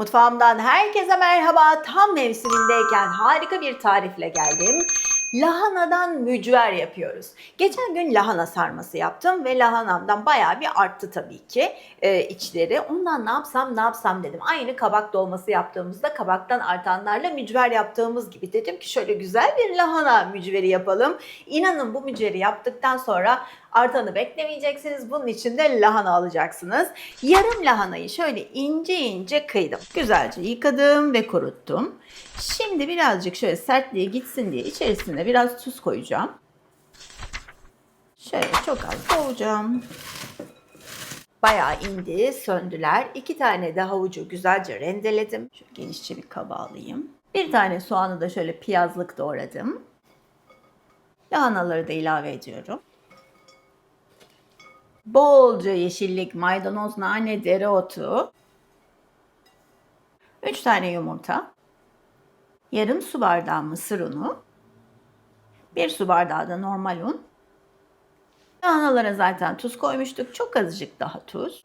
Mutfağımdan herkese merhaba. Tam mevsimindeyken harika bir tarifle geldim. Lahanadan mücver yapıyoruz. Geçen gün lahana sarması yaptım ve lahanamdan bayağı bir arttı tabii ki e, içleri. Ondan ne yapsam ne yapsam dedim. Aynı kabak dolması yaptığımızda kabaktan artanlarla mücver yaptığımız gibi dedim ki şöyle güzel bir lahana mücveri yapalım. İnanın bu mücveri yaptıktan sonra artanı beklemeyeceksiniz. Bunun için de lahana alacaksınız. Yarım lahanayı şöyle ince ince kıydım. Güzelce yıkadım ve kuruttum. Şimdi birazcık şöyle sertliği gitsin diye içerisine biraz tuz koyacağım. Şöyle çok az koyacağım. Bayağı indi, söndüler. İki tane de havucu güzelce rendeledim. Şöyle genişçe bir kaba alayım. Bir tane soğanı da şöyle piyazlık doğradım. Lahanaları da ilave ediyorum. Bolca yeşillik, maydanoz, nane, dereotu. 3 tane yumurta. Yarım su bardağı mısır unu. 1 su bardağı da normal un. Lahanalara zaten tuz koymuştuk. Çok azıcık daha tuz.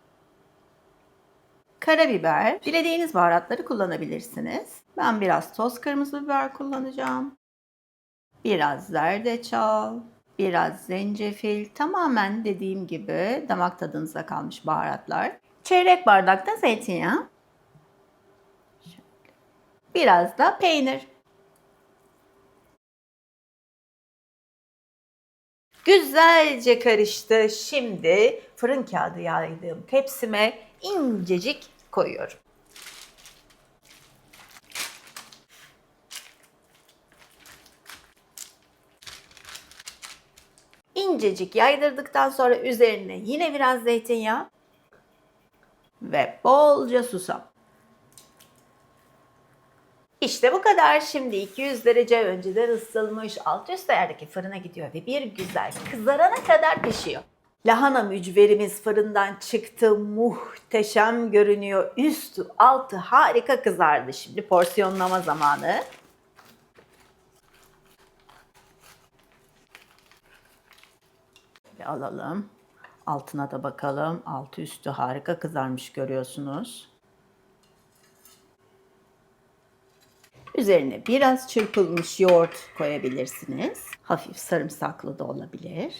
Karabiber. Dilediğiniz baharatları kullanabilirsiniz. Ben biraz toz kırmızı biber kullanacağım. Biraz zerdeçal, biraz zencefil, tamamen dediğim gibi damak tadınıza kalmış baharatlar. Çeyrek bardakta zeytinyağı. Biraz da peynir. Güzelce karıştı. Şimdi fırın kağıdı yaydığım tepsime incecik koyuyorum. incecik yaydırdıktan sonra üzerine yine biraz zeytinyağı ve bolca susam. İşte bu kadar. Şimdi 200 derece önceden ısıtılmış alt üst ayardaki fırına gidiyor ve bir güzel kızarana kadar pişiyor. Lahana mücverimiz fırından çıktı. Muhteşem görünüyor. Üstü altı harika kızardı. Şimdi porsiyonlama zamanı. Bir alalım. Altına da bakalım. Altı üstü harika kızarmış görüyorsunuz. Üzerine biraz çırpılmış yoğurt koyabilirsiniz. Hafif sarımsaklı da olabilir.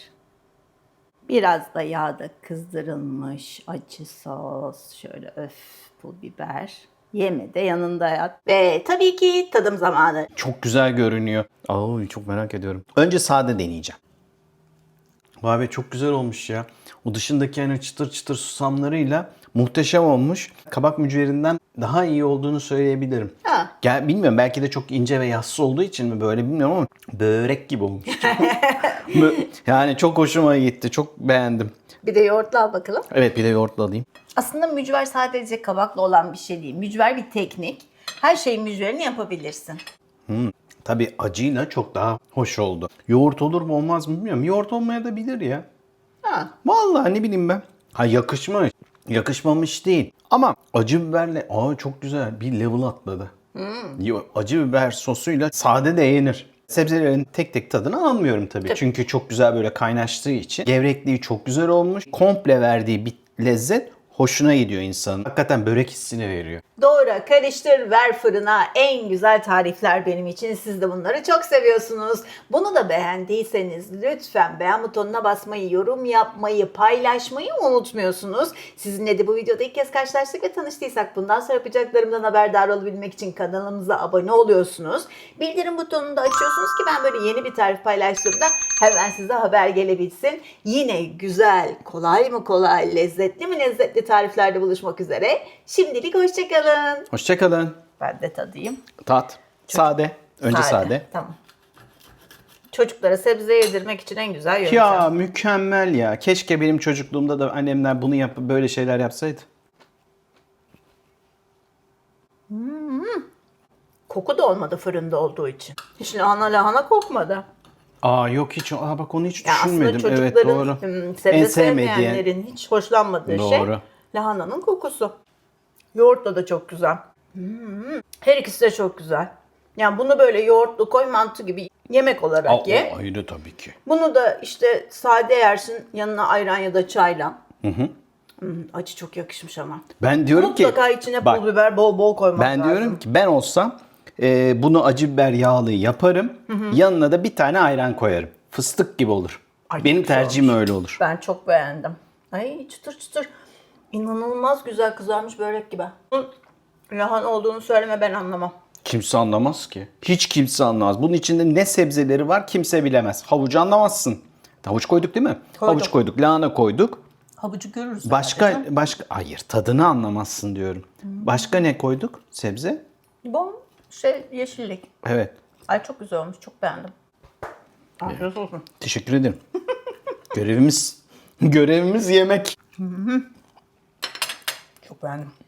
Biraz da yağda kızdırılmış acı sos. Şöyle öf pul biber. Yeme de yanında yat. Ve tabii ki tadım zamanı. Çok güzel görünüyor. Aa, çok merak ediyorum. Önce sade deneyeceğim. Vay be çok güzel olmuş ya. O dışındaki hani çıtır çıtır susamlarıyla muhteşem olmuş. Kabak mücverinden daha iyi olduğunu söyleyebilirim. Gel, bilmiyorum belki de çok ince ve yassız olduğu için mi böyle bilmiyorum ama börek gibi olmuş. Yani çok hoşuma gitti. Çok beğendim. Bir de yoğurtlu al bakalım. Evet bir de yoğurtla alayım. Aslında mücver sadece kabakla olan bir şey değil. Mücver bir teknik. Her şeyin mücverini yapabilirsin. Tabii acıyla çok daha hoş oldu. Yoğurt olur mu olmaz mı bilmiyorum. Yoğurt olmaya da bilir ya. Ha. Vallahi ne bileyim ben. Ha yakışmış. Yakışmamış değil. Ama acı biberle aa çok güzel bir level atladı. Yo, Acı biber sosuyla sade de yenir. Sebzelerin tek tek tadını almıyorum tabii. Çünkü çok güzel böyle kaynaştığı için. Gevrekliği çok güzel olmuş. Komple verdiği bir lezzet hoşuna gidiyor insanın. Hakikaten börek hissini veriyor. Doğra, karıştır, ver fırına. En güzel tarifler benim için. Siz de bunları çok seviyorsunuz. Bunu da beğendiyseniz lütfen beğen butonuna basmayı, yorum yapmayı, paylaşmayı unutmuyorsunuz. Sizinle de bu videoda ilk kez karşılaştık ve tanıştıysak bundan sonra yapacaklarımdan haberdar olabilmek için kanalımıza abone oluyorsunuz. Bildirim butonunu da açıyorsunuz ki ben böyle yeni bir tarif paylaştığımda hemen size haber gelebilsin. Yine güzel, kolay mı kolay, lezzetli mi lezzetli tariflerde buluşmak üzere. Şimdilik hoşçakalın. Hoşçakalın. Ben de tadayım. Tat. Sade. Önce sade. Tamam. Çocuklara sebze yedirmek için en güzel yöntem. Ya mükemmel ya. Keşke benim çocukluğumda da annemler bunu yapıp böyle şeyler yapsaydı. Koku da olmadı fırında olduğu için. Hiç lahana lahana kokmadı. Aa yok hiç. Aa bak onu hiç Ya aslında düşünmedim. Evet çocukların doğru. sebze En sevmeyenlerin hiç hoşlanmadığı şey Doğru. lahananın kokusu. Yoğurtla da çok güzel. Hmm. Her ikisi de çok güzel. Yani bunu böyle yoğurtlu koy mantı gibi yemek olarak Aa, ye. o ayrı tabii ki. Bunu da işte sade yersin yanına ayran ya da çayla. Hmm, acı çok yakışmış ama. Ben diyorum ki Mutlaka içine bak, pul biber bol bol koymak Ben lazım. diyorum ki ben olsam e, bunu acı biber yağlı yaparım. Yanına da bir tane ayran koyarım. Fıstık gibi olur. Ay, Benim tercihim öyle olur. Ben çok beğendim. Ay çıtır çıtır. İnanılmaz güzel kızarmış börek gibi. Bunun Lahana olduğunu söyleme ben anlamam. Kimse anlamaz ki. Hiç kimse anlamaz. Bunun içinde ne sebzeleri var kimse bilemez. Havucu anlamazsın. Havuç koyduk değil mi? Koyduk. Havuç koyduk, lahana koyduk. Havucu görürüz. Başka başka hayır tadını anlamazsın diyorum. Başka ne koyduk? Sebze? Bu şey yeşillik. Evet. Ay çok güzel olmuş. Çok beğendim. Afiyet olsun. Teşekkür ederim. görevimiz görevimiz yemek. Çok beğendim.